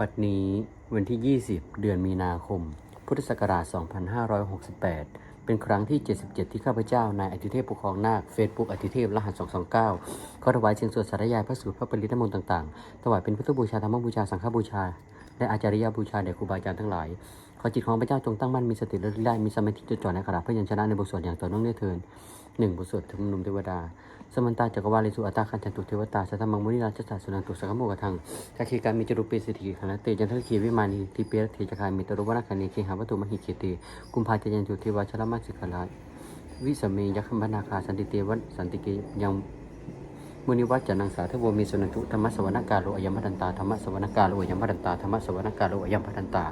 บัดนี้วันที่ 20 เดือนมีนาคม พุทธศักราช 2568 เป็นครั้งที่ 77 ที่ข้าพเจ้านายอธิเทพปุครองนาคเฟซบุ๊กอธิเทพรหัส 229ขอถวายเชิงสวดสารยายพระสูตรพระปริธมนต์ต่างๆ ถวายเป็นพุทธบูชาธรรมบูชาสังฆบูชา และอาจาริยบูชาแด่ครูบาอาจารย์ทั้งหลาย ขอจิตของพระเจ้าจงตั้งมั่นมีสติและได้มีสมาธิจดจ่อในขณะพยัญชนะในบทสวดอย่างต่อเนื่องได้เทินหนึ่งบทสวดธรรมนุมเทวดา สมันตาจักรวาลิสุอัตตาคันจันตุเทวตาสัทธมังมุนิราชสัสสุนันตุสังฆโมกทังทักขีการมีจรุปเปสิทธิคณะเตจันทขีวิมานีทิเปียเทจคายมิตรุวนาคณีเคหาวัตุมหิเขเตกุมภาจันตุเทวาชลมัสสิกลาวิสเมยัคขมนาคาสันติเตวันสันติเกยังมุนิวัจจนังสาธโวมีสนันตุธรรมสวรรกาโลอยัมพันตาธรรมสวรรกาโลอยัมพันตาธรรมสวรรกาโลอยัมพันตา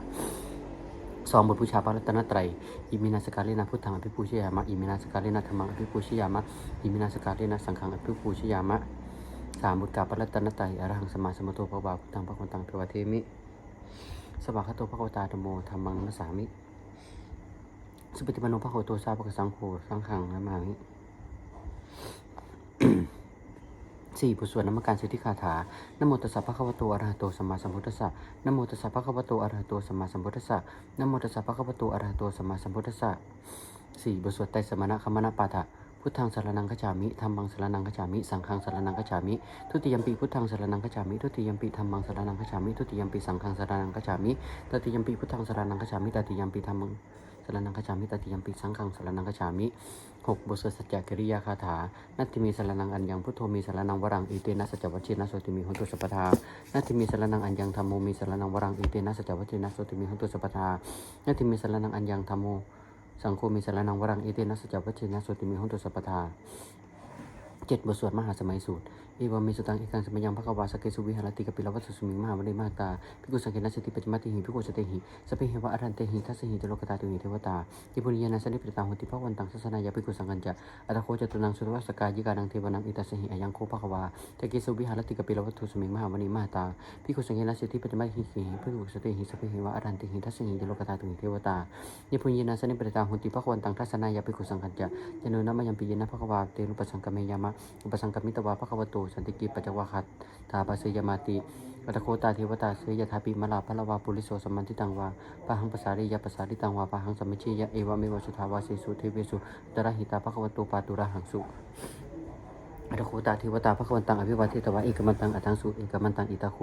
สองบทบูชาพระรัตนตรัยอิมินาสการเลนะพุทธังอภิปูชยามะอิมินาสการเลนะธรรมังอภิปูชยามะอิมินาสการเลนะสังฆังอภิปูชยามะสามบุตรกาพระรัตนตรัยอรหังสมาสมโตภะวาพุทธังพระคนตังเทวเทมิ สวากขาโตภะคะวตาธโมธรรมังนัสสามิ สุปฏิปันโนภะคะวะโตสาวกสังโฆสังฆังนะมามิ สี่บทสวดนมัการสิทธิคาถานโมตัสสะภะคะวะโตอะระหะโตสัมมาสัมพุทธัสสะนโมตัสสะภะคะวะโตอะระหะโตสัมมาสัมพุทธัสสะนโมตัสสะภะคะวะโตอะระหะโตสัมมาสัมพุทธัสสะสี่บทสวดไตรสมณะคมมนะปาฐะพุทธังสารนังกัจามิธรรมังสารนังกัจามิสังฆังสารนังกัจามิทุติยมปีพุทธังสารนังกัจามิทุติยมปีธรรมังสารนังกัจามิทุติยมปีสังฆังสารนังกัจามิตติยมปีพุทธังสารนังกัจามิตติยมปีธรรมัง รนังกัจามิตติยมปิสังขังสรนังกัจามิหกบทสวดสัจจกิริยาคาถา นัตติมีสรนังอันยังพุทโธมีสรนังวรังอิเตนะสัจวัชเชนะโสติมีหุตุสัพพทา นัตติมีสรนังอันยังธรรมโมมีสรนังวรังอิเตนะสัจวัชเชนะโสติมีหุตุสัพพทา นัตติมีสรนังอันยังธรรมโมสังโฆมีสรนังวรังอิเตนะสัจวัชเชนะโสติมีหุตุสัพพทา เจ็ดบทสวดมหาสมัยสูตรเอวามิสตังเอกังสมัยยังพระกวาสเกสุวิหารติกปิลวัตสุสมิงมหาวันเดมาตาพิกุสังเกนัสติปัจมาติหิพิกุสเตหิสเปหิวะอรันเตหิทัสหิตโลกตาตุหิเทวตายิปุริยานัสนิปริตาหุติภวันตังสัสนายาพิกุสังกัญจะอัตโคจตุนังสุตวัสกายิกานังเทวนังอิตัสหิอายังโคภควาตะเกสุวิหารติกปิลวัตสุสมิงมหาวันเดมาตาพิกุสังเกนัสติปัจมาติหิหิพิกุสเตหิสเปหิวะอรันเตหิทัสหิตโลกตาตุหิเทวตายิปุริยานัสนิปริตาหุติภวันตังทัสนายาพิกุสังกัญจะจโนนามยัมปิยนะภควาเตนุปสังกเมยามะอุปสังกมิตวาภควโตสันติกิปัจจวาคัตตาปาเสยมาติอัตโคตาเทวตาเสยทาปิมลาพลวาปุริโสสมันติตังวาปะหังปสาริยปสาริตังวาปะหังสมิชิยะเอวะเมวะสุทาวาเสสุเทเวสุตระหิตาภควโตปาตุระหังสุ อัตโคตาเทวตาพระควันตังอภิวาเทตวะเอกมันตังอัตังสุเอกมันตังอิตาโค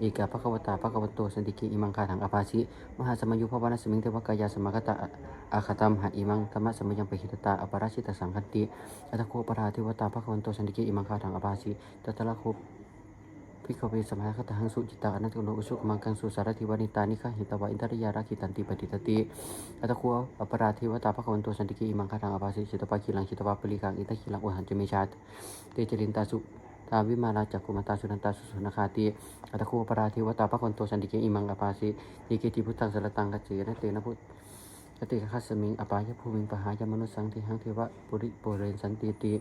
เอกพระควตาพระควโตสันติกิอิมังคาถังอภาชิมหาสมัยยุพวนสมิงเทวกายาสมกตาอาคตัมหาอิมังธรรมะสมัยยังปหิตตาอปราชิตสังคันติอัตโคปราเทวตาภควันโตสันติกิอิมังคาถังอภาชิตตระโค พิกเวสมัยคตังสุจิตาอนัตโนอุสุกมังกังสุสารทิวานิตานิฆาหิตวะอินทริยาราคิตันติปฏิตติอัตโคอปราธิวตาภควันโตสันติกิมังคาทังอภาสิจิตปะคิลังจิตวะปริกังอิตคิลังอุหันจเมชาตเตจรินตาสุทาวิมาราจักกุมตาสุนันตาสุสุนคาติอัตโคอปราธิวตาภควันโตสันติกิอิมังอภาสิยิเกติพุทธังสรตังกัจเจนะเตนะพุทธติคัสสมิงอปายภูมิงปหายมนุสังทิหังเทวะปุริโปเรนสันติติ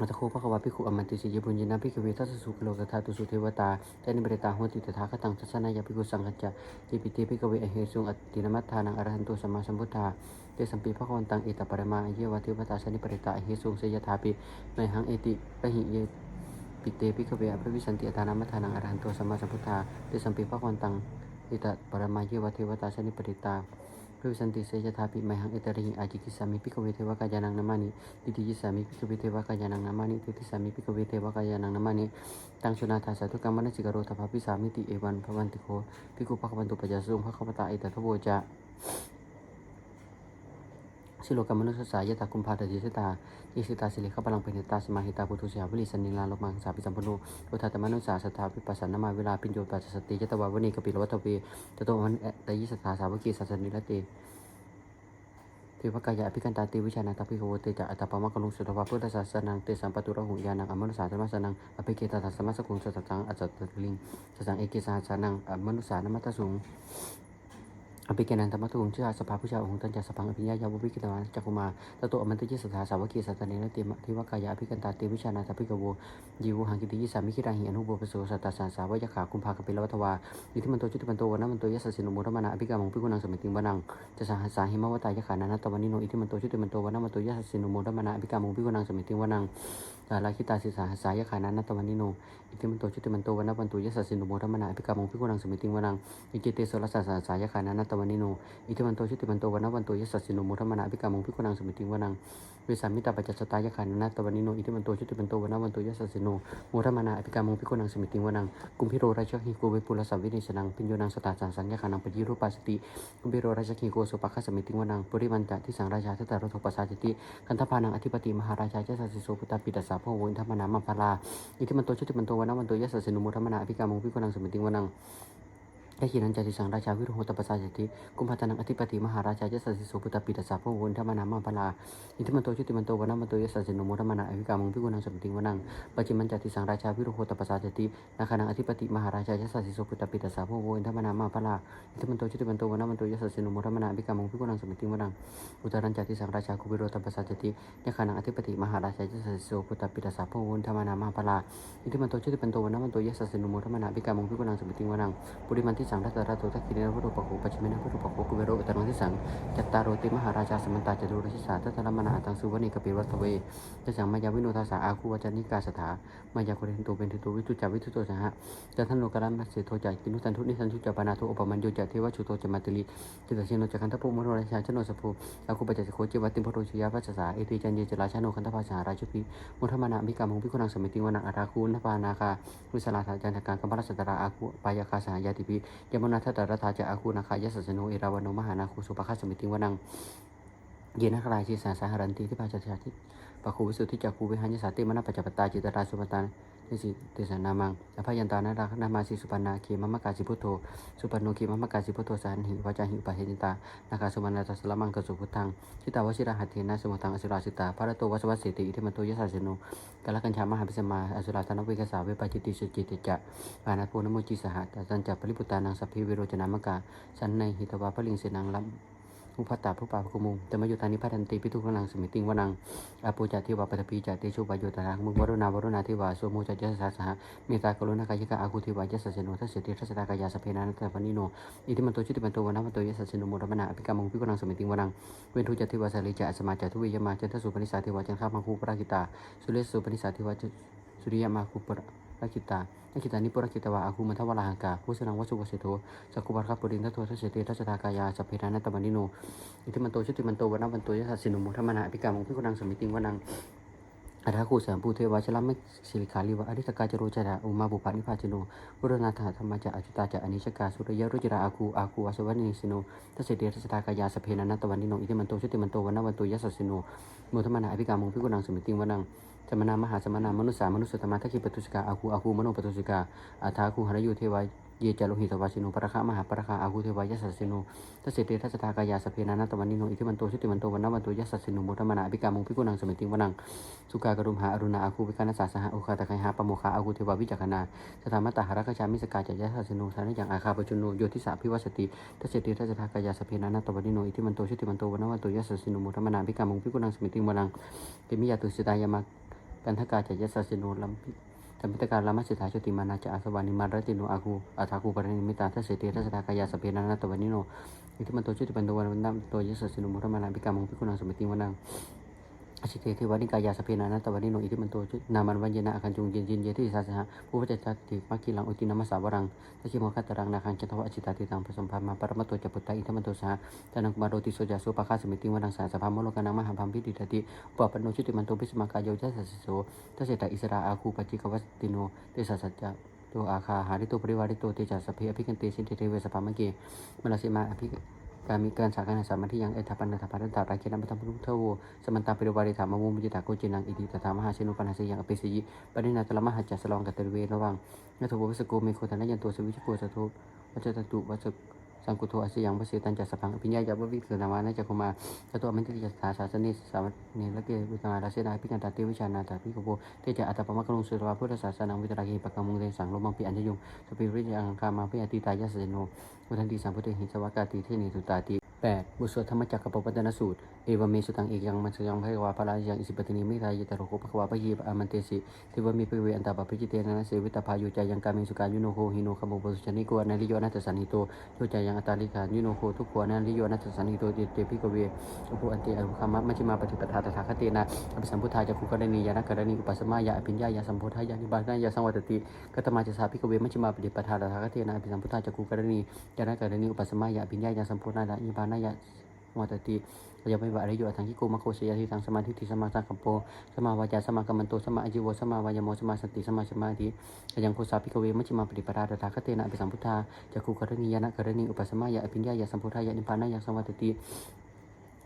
อัตโคภควาภิกขุอมันติสิยบุญญนาภิกขเวทัสสุกโลกธาตุสุเทวตาแต่นิบริตาหัวติตถาคตังทัศนายาภิกขุสังกัจจะติปิติภิกเวอเหสุงอตินมัตถานังอรหันตุสัมมาสัมพุทธาเตสัมปีภควันตังอิตปรมาเยวะเทวตาสนิปริตาเหสุงเสยถาปิไมหังเอติปหิเยปิเตภิกเวอภิวิสันติอตานามัทธานังอรหันตุสัมมาสัมพุทธาเตสัมปีภควันตังอิตปรมาเยวะเทวตาสนิปริตา พระวิสันติเสยธาปิไมหังเอตริหิอาจิกิสามิพิกเวเทวกายานังนามานิติติยิสามิพิกเวเทวกายานังนามานิติติสามิพิกเวเทวกายานังนามานิตังชุนาทาสาธุกรรมนสิกโรทภาพิสามิติเอวันพระวันติโคพิกุภควันตุปัจจสุงพระคัมตาอิตทโวจะ สิโลกรรมนุสสายตาคุมภาตติสิตาอิสิตาสิเลขพลังเป็นตาสมาหิตาปุถุสยาวิลิสันนิลาลกมังสาปิสัมปโนโลทาตมนุสาสถาปิปัสสนามาเวลาปิญโยปัสสติยตวาวณีกปิลวัตเวตโตวันตยิสถาสาวกีสัสนิรตเทวกายะอภิกันตาติวิชานาตาภิขโวเตจะอัตตปามะกลุงสุทวาพุทธศาสนังเตสัมปตุระหุญานังอมนุสาธรรมสนังอภิเกตตัสสมัสสกุงสัตตังอัจจตลิงสัสังเอกสาสานังอมนุสานมัตตสุง อภิเกนันธรรมตุงเชื่อสภาผู้ชายองค์ตันจัสพังอภิญญายาวุวิกิตวานจักกุมาตโตอมันติยิสถาสาวกีสัตเนนติมทิวกายาอภิกันตาเตวิชานาทภิกโวยิวหังกิติยิสามิคิราหิอนุโบปโสสัตตาสาสาวายขาคุมภากปิลวัตวาอิทิมันโตจุติมันโตวนะมันโตยัสสินุโมรมนาอภิกามงพิกุนังสมิติงวนังจะสาหสาหิมวตายขานานตวันนิโนอิทิมันโตจุติมันโตวนะมันโตยัสสินุโมรมนาอภิกามงพิกุนังสมิติงวนัง กาลาคิตาสิสาหสายขานานัตวันนิโน อิทิมันโตชุติมันโตวันะมันตุยัสสินุโมธรรมนาอภิกามงพิกุนังสมิติงวนังอิจิเตโสรสสาสายขานานัตวันนิโนอิทิมันโตชุติมันโตวันนวันตุยัสินุโนมุทมนาอภิกามงพิกุนังสมิติงวนัง วิสามิตาปัจจสตายขันนัตตวันนิโนอิทิมันโตชุติมันโตวันนวันโตยัสสสิโนมุทมนาอภิกามงพิกุนังสมิติงวนังกุมพิโรราชคิโกเวปุลสัมวิเนชนังปิญโยนังสตาสังสัญญาขานังปจิรูปัสติกุมพิโรราชคิโกสุปะคสมิติงวนังปุริมันตะที่สังราชาทัตตารโทปัสสาจติคันธพานังอธิปติมหาราชาเจสัสสิโสพุตตาปิตัสสะพโวินธรรมนามัพพลาอิทิมันโตชุติมันโตวันนวันโตยัสสสิโนมุทมนาอภิกามงพิกุนังสมิติวนัง ได้ขีนันจติสังราชาวิรุโหตปัสาจติกุมพัตนังอธิปติมหาราชาเจสัสสิโสปุตปิตัสสะพะวนธรรมนามาปลาอิทิมันโตชุติมันโตวนามันโตยสัสสิโนโมธรรมนาอวิกามงพิกุนังสมติงวนังปัจจิมันจติสังราชาวิรุโหตปัสาจตินาคานังอธิปติมหาราชาเจสัสสิโสปุตปิตัสสะพะวนธรรมนามาปลาอิทิมันโตชุติมันโตวนามันโตยสัสสิโนโมธรรมนาอวิกามงพิกุนังสมติงวนังอุตารันจติสังราชาคุบิโรตปัสาจตินาคานังอธิปติมหาราชาเจสัสสิโสปุตปิตัสสะพะวนธรรมนามาปลาอิทิมันโตชุติมันโตวนามันโตยสัสสิโนโมธรรมนาอวิกามงพิกุนังสมติงวนังปุริมันที่สังรัตระโตทักขิเนรพุทธปะโขปัจฉิมนะพุทธปะโขกุเวโรอุตรังที่สังจัตตารโติมหาราชาสมันตาจตุรชิสาทัตตรมนาตังสุวรรณิกปิวัตเวจะสังมายาวิโนทาสาอาคูวจานิกาสถามายาโคเรนโตเป็นทิโตวิทุจาวิทุโตสหะจันทันโลกรัมมัสเสโทจักกินุสันทุนิสันทุจปานาโทอุปมัญโยจัตเทวชุโตจมาติลิจิตเชโนจักขันทปุมโนราชาชโนสภูอาคูปัจจโคจิวัติมพโรชยาวัจสาเอติจันเยจราชโนคันทภาสาราชุพีมุทมานามิกามงพิคุนังสมิติวนังอาราคูนภานาคาวิสลาธาจันทการกัมพรัสตราอาคูปายาคาสหายาติปิยมนาทัตตรธาจะอาคูนาคายสัสโนเอราวโนมหานาคูสุปะคัสมิติวนัง เยนักลายชีสาสาหรันตีที่พาชาชาติ ปะคูวิสุทธิจักคูวิหัญญสาติมณปัจจปตาจิตราสุปตาทิสิตสานามังอภัยันตานาราคนามาสิสุปันนาเขมมะกาสิพุทโธสุปันโนเขมมะกาสิพุทโธสานหิวาจาหิอุปะเหติตานาคาสุมานาตัสละมังกสุพุทธังชิตาวชิระหัตเถนะสมุทังอสุราสิตาภรโตวัสวัสเสติอิทิมันโตยสาสโนกาลกัญชามหาปิสมาอสุราธนเวกสาเวปจิติสุจิติจะปานาโพนโมจิสหะตัสันจัปริปุตานังสัพพิวิโรจนามกาสันในหิตวาพลิงเสนังลัม อุพัตตาผู้ปาภคุมุงแต่มาอยู่ทานิพัทันติพิทุกนังสมิติงวนังอาปูจัติวาปฐพีจัตเตชุบายโยตารังมุวรุณาวรุณาทิวาสวมูจัจยสาสหะเมตตากรุณากายิกะอาคูทิวายสสเนโนทัสเสติทัสสตากายาสเพนานัตตปนิโนอิทิมันโตชุติมันโตวนามันโตยสสเนโมรมนาอภิกรรมงพิกุนังสมิติงวนังเวนทุจัติวาสาลิจะสมาจัตุวิยมาจันทสุปนิสาทิวาจันทามังคูปรากิตาสุเลสุปนิสาทิวาสุริยมาคูปรา กิตานักิตานิปุรกิตวาอาคูมันทวราหังกาผู้สนังวัสุวเสโตสักุบัรคปุรินทโททัสเสติทัสสตากายาสัพเพนานัตตปนิโนอิทิมันโตชุติมันโตวันนัวันโตยะสัสสินุมุธรรมนาอภิกรรมของพิกุนังสมิติงวนังอัฏฐาคูสามภูเทวาชลัมมสิริขาลิวะอริสกาจโรจดาอุมาบุปานิพาจโนบุรณาถาธรรมจะอจุตาจะอนิชกาสุริยรุจราอาคูอาคูวาสวันิสิโนทัสเสติทัสสตากายาสเพนันตวันนิโนอิทิมันโตชุติมันโตวันนัวันโตยะสัสสินุมุธรรมนาอภิกรรมของพิกุนังสมิติงวนัง สมณามหาสมณามนุษสามนุษยธรรมทักขิปตุสกาอาคูอาคูมโนปตุสกาอัฏฐาคูหรยุเทวายเยจาโลหิตวาสิโนประคะมหาประคะอากุเทวายสสสิโนทัสเตทัสสตากายาสเพนานัตวันิโนอิทิมันโตชุติมันโตวันนวันโตยัสสินโมทมนาอภิกามงพิกุนังสมิติวนังสุกากรุมหาอรุณาอาคูวิกานัสสาสหะโอคาตะไคหาปโมคาอากุเทวาวิจักนาสถามตาหารักชามิสกาจยัสสสิโนสานะยังอาคาปจุโนโยทิสาพิวัสติทัสเตทัสสตากายาสเพนานัตวันิโนอิทิมันโตชุติมันโตวันนวันโตยัสสินโมทมนาอภิกามงพิกุนังสมิติวนังเกมิยาตุสิตายามา กันทกาจยัสสสิโนลัมพิธรรมิตการลามัสสิทธาชุติมานาจะอาสวานิมารติโนอาคูอาทาคูปรินิมิตาทัศเสติทัศทากายาสเพนานาตวานิโนอิทิมันโตชุติปันโตวันวันนัมโตยสสินุมุรมานาปิกามงพิกุณังสมิติวนัง อชิเตเทวานิกายาสเพนานาตวันิโนอิทิมันโตชุนามันวันเยนะอาคันจุงเยนจินเยติสาสหะผู้พระเจ้าติมักคีลังอุตินามัสสาวรังทัชิมคัตตรังนาคังจันทวะอชิตาติตังผสมพามาปรมตโตจัปุตตาอิทิมันโตสหะตานังมาโรติโสจาสุปะคาสมิติวันังสาสภามโลกานังมหาพัมพิติตติอุปนโนชุติมันโตพิสมากายโยจัสสิโสทัสเสตอิสราอาคูปจิกวัสติโนเตสัสสัจะตัวอาคาหาริตัวปริวาริตัวเตจัสสเพอภิกันเตสินเทเทเวสปามะเกมลาสิมาอภิ การมีการสาการสามัญที่ยังเอธปันธาปันตาราเกนัมปทัมพุทธโวสมันตาปิริวาริธรรมมุมิจิตาโกจินังอิติตถามหาเชนุปัญหาสยังอภิสิยิปรินาตละมหาจัสลองกัตเตเวระวังนัทโววัสโกเมโคธนายันตัวสวิชโกสะทุวัจตตุวัจ สังกุโทอาสยังพระเสตันจัสสพังอภิญญายะวะวิคือนามานะจักคุมาจตัวมันติจัสสาสาสนิสาวเนละเกวิตาราเสนาพิกันตาติวิชานาตาพิกโบเตจะอัตตปมะกรุงสุรวาพุทธศาสนาวิตรากีปะกามุงเรสังโลมังปิอัญญยุงสปิริยังคามาพิอติตายะเสโนวุทันติสัมพุทธหิสวากาติเทนิตุตาติ 8. บทสวดธรรมจักรกับปวัตนสูตร เอวเมสุตังเอกยังมันสยังพระวาพระรายังอิสิปตินิมิทายตโรโคภควาพยีอามันเตสิเทวมีปเวอันตาปปิจิเตนะเสวิตาพายุใจยังกามิสุการยุโนโคหิโนขโมบุชนิโกนาลิโยนัตสันหิโตโยจยังอัตาลิกานยุโนโคทุกขวนาลิโยนัตสันหิโตเตเตพิกเวอุปอันเตอรุคามะมัชฌิมาปฏิปทาตถาคเตนะอภิสัมพุทธาจักขุกรณียานักกรณีอุปสมายาอภิญญายาสัมโพธายานิบาตายาสังวัตติกัตมาจะสาพิกเวมัชฌิมาปฏิปทาตถาคเตนะอภิสัมพุทธาจักขุกรณียานักกรณีอุปสมายาอภิญญายาสัมโพธายานิบาตายา วัตติยาไม่บาริโยทังคิโกมะโคสยาทิทังสมาธิทิสมาสังกัปโปสมาวาจาสมากัมมันโตสมาอจิวสมาวายโมสมาสติสมาสมาธิยังโคสาพิกเวมัชฌิมาปฏิปทาตถาคเตนะอภิสัมพุทธาจักขุกรณียานกรณีอุปสมายะอภิญญายะสัมพุทธายะนิพพานายะสมวัตติ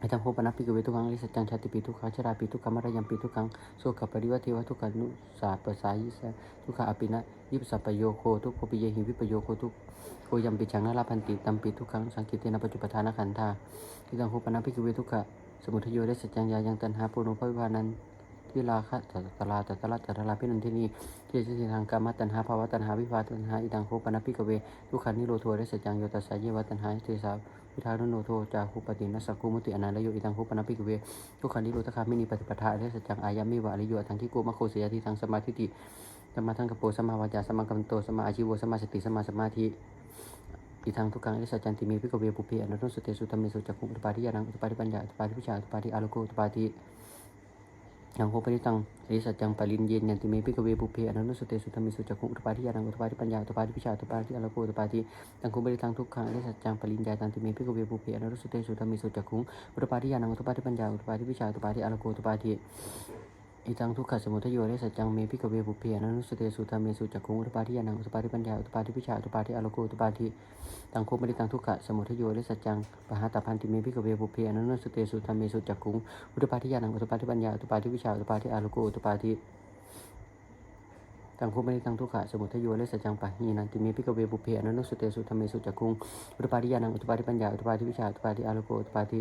อทังโคปนัปิกเวทุกังลิสัจจังชาติปีทุกขาชราปีทุกขมารยังปีทุกขังโสขปริวัติวทุกขานุสาปสายิสะทุกขาอภินะยิปสัปโยโคทุกโคปิเยหิวิปโยโคทุกโคยัมปิจังนาลาพันติตัมปีทุกขังสังกิเตนะปัจจุปทานขันธาไอทังโคปนัปิกเวทุกขะสมุทโยได้สัจจังยายังตันหาปุโนภวิภานัน ที่ลาคะตัตลาตัตละตัตลาพินันทินีที่จะทางกรรมตันหาภาวะตันหาวิภาตันหาอิดังโคปนัปิกเวทุกขันนิโรธได้สัจจังโยตัสสะเยวะตันหาเทสาวิทารุโนโทจาคุปตินัสสกุมุติอนันตโยอิตังคุปนัปปิกเวทุกขันธิโรตคามินีปฏิปทาอริสัจจังอายามิวะอริโยทังที่โกมะโคเสยติทังสมาธิติสมาทังกโปสมาวาจาสมากัมโตสมาอาชีโวสมาสติสมาสมาธิอีทางทุกขังอริสัจจันติมีพิกเวปุเพอนุตสุเตสุธรรมเมสุจักขุอุตปาทิยานังอุตปาทิปัญญาอุตปาทิวิชาอุตปาทิอาโลโกอุตปาทิ ยังโคปริตังอริสัจจังปรินเยนยันติเมพิกเวปุเพอนันตุสเตสุธรรมิสุจักขุอุตปาทิยานังอุตปาทิปัญญาอุตปาทิพิชาอุตปาทิอัลโกอุตปาทิยังโคปริตังทุกขังอริสัจจังปรินญาตันติเมพิกเวปุเพอนันตุสเตสุธรรมิสุจักขุอุตปาทิยานังอุตปาทิปัญญาอุตปาทิพิชาอุตปาทิอัลโกอุตปาทิ อิตังทุกขสมุทโยอริสัจจังเมพิกเวปุเพอนันุสเตสุธรรมสุจักขุงอุตปาทิยานังอุตปาทิปัญญาอุตปาทิวิชาอุตปาทิอโลโกอุตปาทิตังโคปริตังทุกขสมุทโยและสัจจังปหาตาพันติเมพิกเวปุเพอนันนสุเตสุธรรมเมสุจักขุงอุตปาทิยานังอุตปาทิปัญญาอุตปาทิวิชาอุตปาทิอารุโกอุตปาทิตังโคปริตังทุกขะสมุทโยและสัจจังปะหีนันติเมพิกเวปุเพอนันนสุเตสุธรรมสุจักขุงอุตปาทิยานังอุตปาทิปัญญาอุตปาทิวิชาอุตปาทิอารุโกอุตปาทิ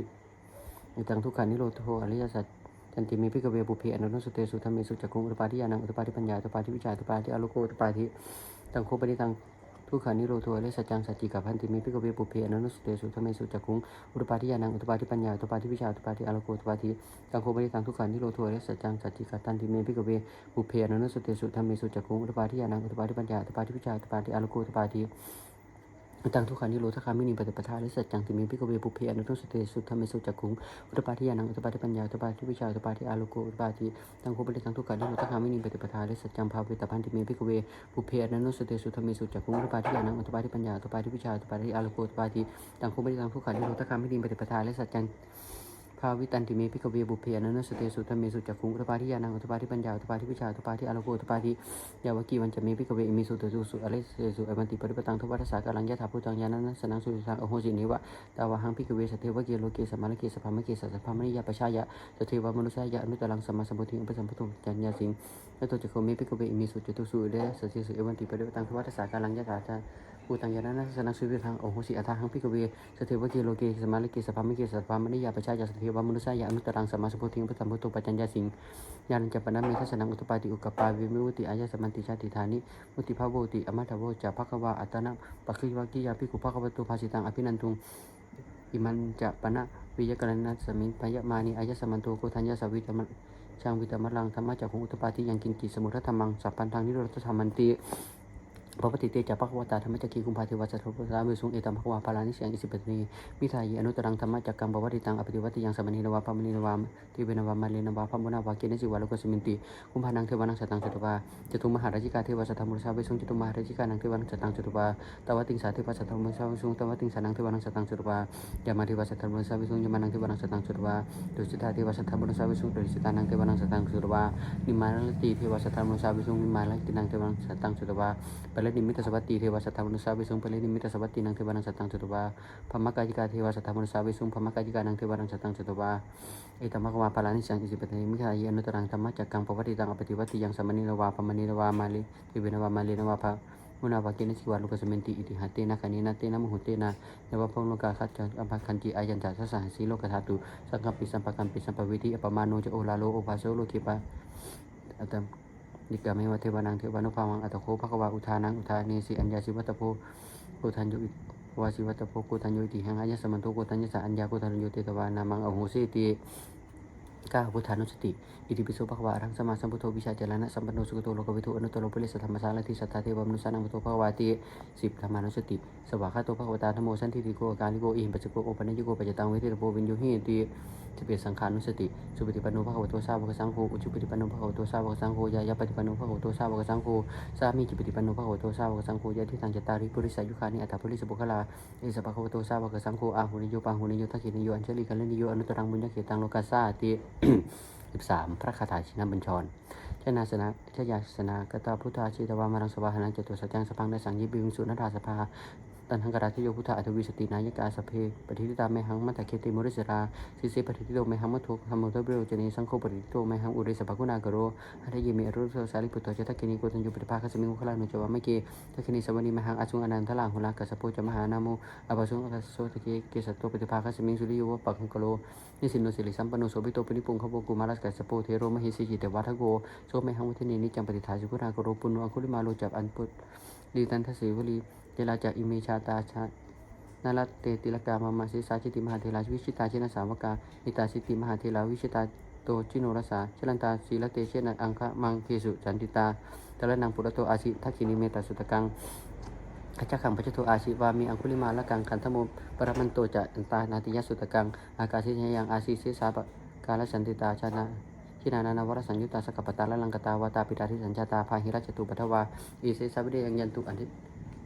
ตังทุกขานิโรธโทอริยสัจ จันติเมพิกเวปุเพอนันนสุเตสุธรรมเมสุจักุงอุตปาทิยานังอุตปาทิปัญญาอุตปาทิวิชาอุตปาทิอารุโกอุตปาทิตังโคปริตังทุกขานิโรธแลสัจังสัจจิกาพันติมีพิกเวปุเพอนันตุสเตสุธรรมเมสุจักุงอุตปาทิยานังอุตปาทิปัญญาอุตปาทิวิชาอุตปาทิอาโลโกอุตปาทิตังโคปริตังทุกขานิโรธแลสัจังสัจจิกาตันติเมพิกเวปุเพอนันตุสเตสุธรรมเมสุจักุงอุตปาทิยานังอุตปาทิปัญญาอุตปาทิวิชาอุตปาทิอาโลโกอุตปาทิ ตังทุกขานิโรธคามินีปฏิปทาและสัจจังติเมพิกเวปุเพอนันตุสเตสุธรรมสุจักขุงอุตปาทิยานังอุตปาทิปัญญาอุตปาทิวิชาอุตปาทิอาโลโกอุตปาทิตังโคปริตังทุกขานิโรธคามินีปฏิปทาและสัจจังภาวิตาพันติเมพิกเวปุเพอนันตุสเตสุธรรมิสุจักขุงอุตปาทิยานังอุตปาทิปัญญาอุตปาทิวิชาอุตปาทิอาโลโกอุตปาทิตังคุปริตังทุกขันธิโรตคามินิปฏิปทาและสัจจัง ภาวิตันติเมพิกเวบุเพอนันสเตสุธรรมิสุจักขุงอุตปาทิยานังอุตปาทิปัญญาอุตปาทิวิชาอุตปาทิอาโลโกอุตปาทิยาวกีวันจะเมพิกเวมิสุตตุสุอเลเสสุอมันติปริปตังทวัฏสากาลังยะถาพุตังยานันสนังสุริสังอโหสินิวะตาวหังพิกเวสเทวะเกโลเกสมาลเกสภามเกสสภามนิยาปชายะสเทวมนุสายะอนุตรังสมมาสมุทิอุปสัมพุตุจัญญาสิงและตัวจักโคเมพิกเวมิสุจตุสุเดสเสสุเอวันติปริปตังทวัฏสากาลังยะถาจา ภูตังยานันสนังสุริสังโอโหสิอัฏฐหังพิกเวสเทวะเกโลเกสมาลเกสภามเกสสภามนิยาปชายะสเทวมนุสายะอนุตรังสมาสมุทิอุปสัมพุตุปัจจัญญาสิงยานันจะปนะเมทัสนังอุตปาติอุกปปาวิมุติอายะสมันติชาติธานิมุติภาโวติอมัตถโวจะภควาอัตนะปัคคิวากิยาภิกขุภควตุภาสิตังอภินันทุงอิมันจะปนะวิยกรณัสมิงพยมานิอายะสมันโตโกทัญญาสวิตมันช่างวิตมลังธรรมะจากของอุตปาติยังกินกิสมุทธธรรมังสัพพันทางนิโรธธรรมันติ พระปฏิเตจะภควตาธรรมจักขีกุมภาเทวสัทธปสามิสุงเอตัมภควาพารานิเสียงอิสิปตีมิทายอนุตรังธรรมจักกังบวติตังอภิวัติยังสมณีนวาพมณีนวามทิเวนวามาเลนวาพมุนาวาเกเนสิวาลกสมินติกุมภานังเทวานังสตังจตุวาจตุมหาราชิกาเทวสัทธมุสาเวสุงจตุมหาราชิกานังเทวานังสตังจตุวาตวติงสาเทวสัทธมุสาเวสุงตวติงสานังเทวานังสตังจตุวายามาเทวสัทธมุสาเวสุงยามานังเทวานังสตังจตุวาดุสิตาเทวสัทธมุสาเวสุงดุสิตานังเทวานังสตังจตุวานิมาลติเทวสัทธมุสาเวสุงนิมาลตินังเทวานังสตังจตุวาลนิมิตสวัตติเทวสัทธมนุสาวิสุงปเลนิมิตสวัตตินังเทวานังสตังจตุวาพมกาจิกาเทวสัทธมนุสาวิสุงพมกาจิกานังเทวานังสตังจตุวาเอตมภควาพารานิสังอิสิปตนีมิทายอนุตรังธรรมจักกังปวัติตังอปฏิวัติยังสมณีนวาพมณีนวามาลิทิเวนวามาเลนวาภมุนาวาเกนสิวาลุกสเมนติอิติหาเตนะคานินาเตนะมุหุเตนะเนวะพงโลกาคัจจอัมภคันติอายันตาสสหัสสีโลกธาตุสังกปิสัมปะกัมปิสัมปะวิธิอปมาโนจะโอลาโลโอภาโซโลกิปะอัตตม นิกาเมวเทวานังเทวานุภาวังอัตโคภควาอุทานังอุทาเนสิอัญญาสิวัตโพโกทันยอิวาสิวัตโพโกทันยอิติหังอายะสมันโตโกทันยสะอัญญาโกทันยเตตวานามังอโหสิติก้าพุทธานุสติ อิติปิโสภควารังสมาสัมพุทโธวิชาจรณะสัมปันโนสุขโตโลกวิทูอนุตโลปุริสธรรมสารติสัทธาเทวมนุสานังพุทโธภควาติสิบธรรมานุสติ สวากขาโตภควตาธโมสันทิติโกการิโกอิหิปัจจโกโอปัญญโกปัจจตังเวทิตโพวินโยหิติ สิบเอ็ดสังขานุสติสุปฏิปันโนภควโตสาวกสังโฆอุจุปฏิปันโนภควโตสาวกสังโฆยายาปฏิปันโนภควโตสาวกสังโฆสามีจิปฏิปันโนภควโตสาวกสังโฆยะทิตังจตาริปุริสายุคานิอัตถปุริสบุคลาเอสภควโตสาวกสังโฆอาหุนิโยปังหุนิโยทักขินิโยอัญเชลิกัลนิโยอนุตรังบุญญเขตังโลกัสสาติสิบสามพระคาถาชินบัญชรชนาสนะชยาสนากตาพุทธาชิตวามารังสวาหนังจตุสัจจังสพังในสังยิบิวิงสุนทาสภา ตันหังกราชโยพุทธาอัตวิสตินายกาสเพปฏิทิตาเมหังมัตตะเคติมุริสราสิเสปฏิทิโตเมหังมัทุกธรรมโตเบโรจนีสังโฆปฏิทิโตเมหังอุริสภกุณากโรหะยิเมอรุสสาลิปุตโตจตักกินีโกตัญญูปฏิภาคสมิงมุขลานุจวะเมเกตักกินีสวนีเมหังอสุงอนันทลาหุลากัสสโปจมหานาโมอภสุงอกัสโสตะเกเกสัตโตปฏิภาคสมิงสุริโยวะปักขุกโลนิสินโนสิริสัมปันโนโสภิโตปนิปุงขโวกุมารัสกัสสโปเทโรมหิสิจิตวัทโกโสเมหังวัฒนีนิจังปฏิทาสุขุนากโรปุณโนอังคุลิมาโลจับอันปุตลีตันทสีวลี เจราจาอิเมชาตาชานาลเตติลกามามาสิสาชิติมหาเทลาวิชิตาชินสาวกานิตาสิติมหาเทลาวิชิตาโตจิโนรสาชลันตาศีลเตเชนัอังคะมังเคสุจันติตาตะละนังปุระโตอาชิทักขินิเมตาสุตกังขจักขังพระเจโตอาชีวามีอังคุลิมาละกังขันธโมปรมันโตจะอันตานาติยสุตกัง อากาศิยยังอาศีสิสาปกาลสันติตาชานาชินานานาวรสังยุตตาสกปตาละลังกตาวาตาปิตาทิสัญชาตาพาหิรัจตุปัทวาอีเสสาวิเดยังยันตุอันทิ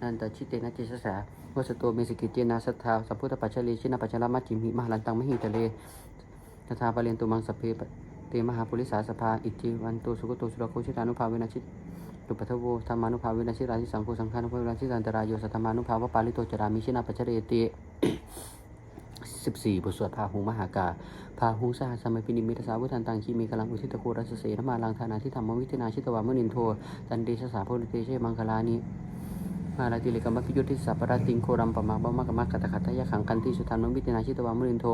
นันตชิเตนะจิสสาวสโตเมสิกิเจนาสัทธาสัพพุทธปัจเจลีชินาปัจจลามัจจิมหิมหลันตังมหิตะเลตถาปเรนตุมังสเพเตมหาปุริสาสภาอิจิวันตุสุกโตสุรโคชิตานุภาเวนะชิตตุปัทโวธรรมานุภาเวนะชิราชิสังโฆสังฆานุภาเวนะชิตันตรายโยสัทธรรมานุภาวะปาลิโตจรามิชินาปัจเจเรติสิบสี่บทสวดพาหุงมหากาพาหุงสหัสมัยปินิมิตสาวุธันตังคีมีกำลังอุทิตโครัสเสนมาลังธานาทิธรรมวิทนาชิตวามุนินโทตันเดชสาโพลิเตเชมังคลานิ มาลาติเลกัมมพิยุทธิสัพปราติงโครัมปะมาบะมะกะมะกัตตะขัตตะยะขังกันติสุธรรมวิทนาชิตวามุรินโท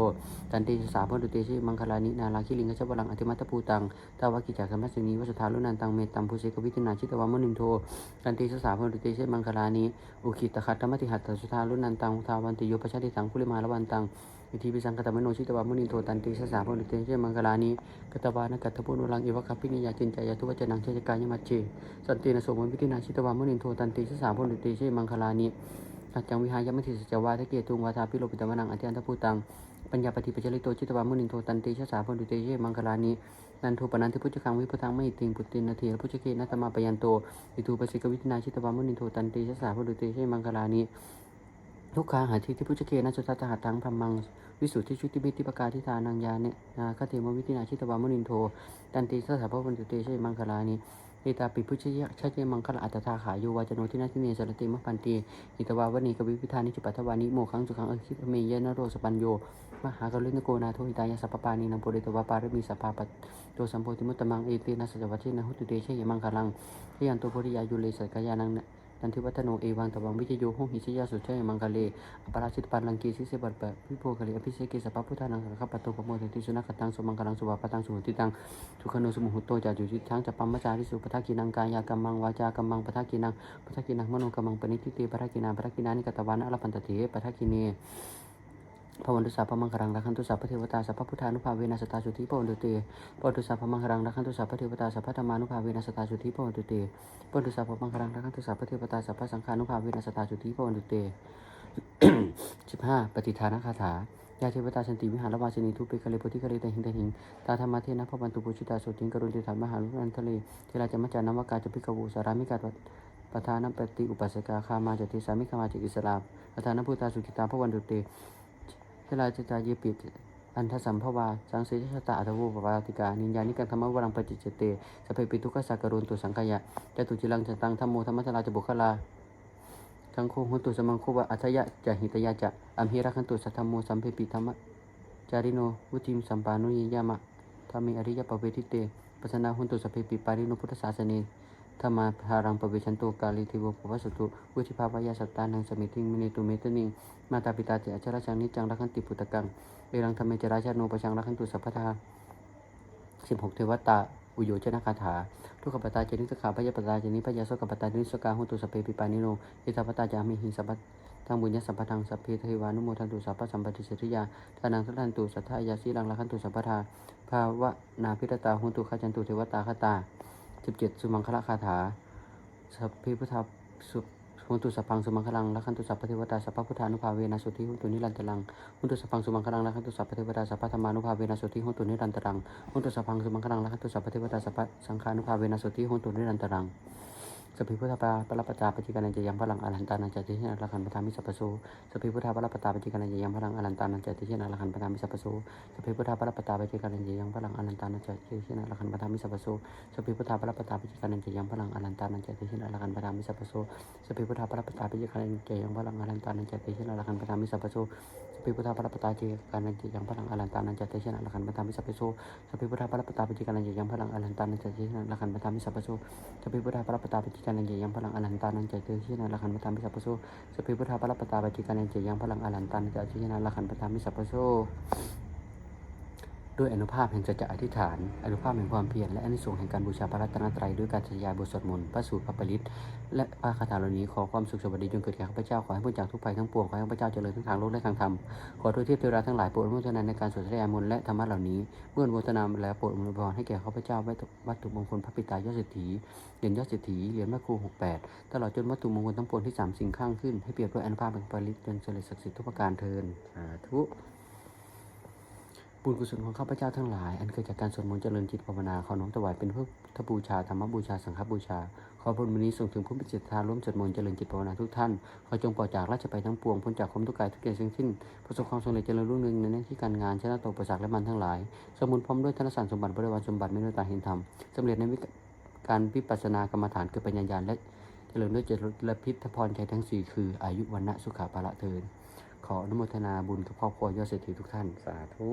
ตันติสสาโพลิเตชิมังคลานินาลาคิลิงกัจจวรังอติมัตตภูตังตาวากิจักสัมมัสสนีวัสทารุนันตังเมตัมภูเสกวิทนาชิตวามุรินโทตันติสสาโพลิเตชิมังคลานิอุคิตะขัตตมติหัตตสุธารุนันตังทาวันติโยปชาติสังคุลิมาลวันตัง อิทิปิสังกตมโนชิตวามุนิโทตันติสสาพุนุเตเชมังคลานิกตวานกัตถปุนุลังอิวะคัพพินิยาจินจายทุวจนังเชจกายมัจเจสันตินสมวิทินาชิตวามุนิโทตันติสสาพุนุเตเชมังคลานิอาจังวิหายมัติสจวาทะเกตุงวาทาพิโลปิตวนังอธิอันตพูตังปัญญาปฏิปจจลิโตชิตวามุนิโทตันติสสาพุนุเตเชมังคลานินันโทปนันทิพุทธคังวิพุทังไม่ติงปุตินาทีพุทธเกนัตมาปยันโตอิทูปสิกวิทนาชิตวามุนิโทตันติสสาพุนุเตเชมังคลานิ ทุกขาหาทิที่พุทธเคนะจุตตหัตถังพัมมัง วิสุทธิชุติมิติปกาทิทานังยาเนนาคเทมวิตินาชิตวามนินโทตันติสสะพวันตุเตเชมังคลานิเอตาปิพุชยะชาเจมังคลาอัตถาขาโยวาจโนทินาทิเนสรติมะพันตีอิตวาวณีกวิพิธานิจุปัทวานิโมขังสุขังอคิปเมยนโรสปัญโยมหากรุณโกนาโทหิตายาสัพปานีนังโปเรตวาปารมีสัพพาปโตสัมโพธิมุตตมังเอเตนะสัจวัชเชนะหุตุเตเชยมังคลังที่ยันโตโพธิยายุเลสักายานัง นันทิวัฒโนเอวังตวังวิจโยห้องหิชยาสุชยมังกะเลอปราชิตปันลังกีสิเสบัตปะพิโพกะเลอภิเศกิสัพพุทธานังสังฆปะโตปะโมทติสุนัขตังสมังกลังสุวัปตังสุหุติตังสุขโนสมุหุโตจาจุจิทังจัปปัมมจาริสุปทักกินังกายากัมมังวาจากัมมังปทักกินังปทักกินังมโนกัมมังปณิทิเตปทักกินาปทักกินานิกตวานะอรปันตเถปทักกิเน พระวันตุสาพมังครังรักขันตุสัพพเทวตาสัพพุทธานุภาเวนัสตาสุติพระวันตุเตพระวันตุสาพมังครังรักขันตุสัพพเทวตาสัพพธรรมานุภาเวนัสตาสุติพระวันตุเตพระวันตุสาพมังครังรักขันตุสัพพเทวตาสัพพสังฆานุภาเวนัสตาสุติพระวันตุเตสิบห้าปฏิทานคาถายาเทวตาสันติวิหารวาสินีทุเปกะเลโพธิกะเลตหิงตหิงตาธรรมเทนะพระวันตุปุชิตาโสติงกรุณติธรรมมหาลุนันทะเลเทราจมัจจานวกาจพิกวูสารามิกาปทานปฏิอุปัสกาคามาจติสามิคามาจอิสลามปทานพุทธาสุกิตาพระวันตุเต เทลาจตาเยปิตอันทสัมภวา สังเสชตาอัตโวปปาติกา นิยานิกังธรรมวรังปจิจเตสเพปิทุกขสักกรุนตุสังขยะจตุจิลังจตังธรรมโมธรรมทราจบุคลาทังโคหุตุสมังโควะอัทยะจะหิตยะจะอัมหิรักขันตุสัทธรรมโมสัมเพปิธรรมจาริโนวุติมสัมปานุยยามะธรรมิอริยปเวทิเตปัสนาหุตุสเพปิปาริโนพุทธศาสเน ธรรมาภารังปวิชันตุกาลิทิโวภวสตุวุธิภาวายาสัตตานังสมิติงมินิตุเมตนิงมาตาปิตาเจอจราชังนิจังรักขันติปุตตะกังเอรังธรรมเจราชาโนปชังรักขันตุสัพพทาสิบหกเทวตาอุโยชนะคาถา ทุกขปตาเจนิสขาพยาปตาเจนิพยาโสกปตาเจนิสกาหุตุสเปปิปานิโนอิทาปตาจามิหิสัพพทางบุญญาสัพพทังสัพเพเทวานุโมทันตุสัพพสัมปติสิทธิยาทานังสัทันตุสัทธายาสีรังรักขันตุสัพพทาภาวนาพิรตาหุตุขจันตุเทวตาคตา สิบเจ็ดสุมังคละคาถาสัพพิพุทธสุหุนตุสัพพังสุมังคลังลักขันตุสัพพะเทวตาสัพพพุทธานุภาเวนะสุทธิหุนตุนิรันตรังหุนตุสัพพังสุมังคลังลักขันตุสัพพะเทวตาสัพพธรรมานุภาเวนะสุทธิหุนตุนิรันตรังหุนตุสัพพังสุมังคลังลักขันตุสัพพะเทวตาสัพพสังฆานุภาเวนะสุทธิหุนตุนิรันตรัง สพพิพุทธาปะปะปะตาปฏิกานันจะยังพลังอรันตานันจะติเชนะละคันปทามิสัพพโสสัพพิพุทธาปะปะตาปฏิกานันจะยังพลังอรันตานันจะติเชนะละคันปทามิสัพพโสสัพพิพุทธาปะปะตาปฏิกานันจะยังพลังอรันตานันจะติเชนะละคันปทามิสัพพโสสัพพิพุทธาปะปะตาปฏิกานันจะยังพลังอรันตานันจะติเชนะละคันปทามิสัพพโสสพิพุทธาปรปตาปิจกานันเจยังพลังอรันตานันจเตชนะละคันปทามิสัพพโสส พิพุทธาปรปตาเจการนันเจยังพลังอรันตานันจเตชนะละคันปทามิสัพเพโซสัพพิพุทธาปรปตาปิจิการนันเจยังพลังอรันตานันจเตชนะละคันปทามิสัพเพโซสัพพิพุทธาปรปตาปิจิการนันเจยังพลังอรันตานันจเตชนะละคันปทามิสัพเพโซสัพพิพุทธาปรปตาปิจิการนันเจยังพลังอรันตานันจเตชนะละคันปทามิสัพเพโซ ด้วยอนุภาพแห่งสัจจะอธิษฐาน อนุภาพแห่งความเพียร และอนิสงส์แห่งการบูชาพระรัตนตรัยด้วยการสยาบทสวดมนต์พระสูตรพระปริตและพระคาถาเหล่านี้ขอความสุขสวัสดีจงเกิดแก่ข้าพเจ้าขอให้พ้นจากทุกภัยทั้งปวงขอให้ข้าพเจ้าเจริญทั้งทางโลกและทางธรรมขอโดยเทพเทวดาทั้งหลายโปรดอนุโมทนาในการสวดสยามนต์และธรรมะเหล่านี้เมื่ออนุโมทนาแล้วโปรดอนุโมทนาให้แก่ข้าพเจ้าวัตถุมงคลพระปิตายอดเศรษฐีเหรียญยอดเศรษฐีเหรียญแม่ครูหกแปดตลอดจนวัตถุมงคลทั้งปวงที่สามสิ่งข้างขึ้นให้เปรียบด้วยอนุภาพแห่งปริตจนเสด็จศักดิ์สิทธิ์ทุกประการเทินสาธุ บุญกุศลของข้าพเจ้าทั้งหลาย อันเกิดจากการสวดมนต์เจริญจิตภาวนาขอน้อมถวายเป็นพุทธบูชาธรรมบูชาสังฆบูชา ขอบุญวันนี้ส่งถึงผู้มีจิตทาร่วมสวดมนต์เจริญจิตภาวนาทุกท่าน ขอจงปลอดจากราชภัยทั้งปวงพ้นจากความทุกข์กายทุกเกียรติสิ้น ประสบความสำเร็จเจริญรุ่งเรืองในหน้าที่การงานชนะต่ออุปสรรคและมันทั้งหลาย สมุนพร้อมด้วยธนสารสมบัติบริวารสมบัติไม่ด้วยตาเห็นธรรมสำเร็จในวิการวิปัสสนากรรมฐานเกิดปัญญาญาณและเจริญด้วยเจริญและพิทพรใจทั้งสี่คืออายุวันนะสุขภาละเทินขออนุโมทนาบุญกับครอบครัวยอดเศรษฐีทุกท่าน สาธุ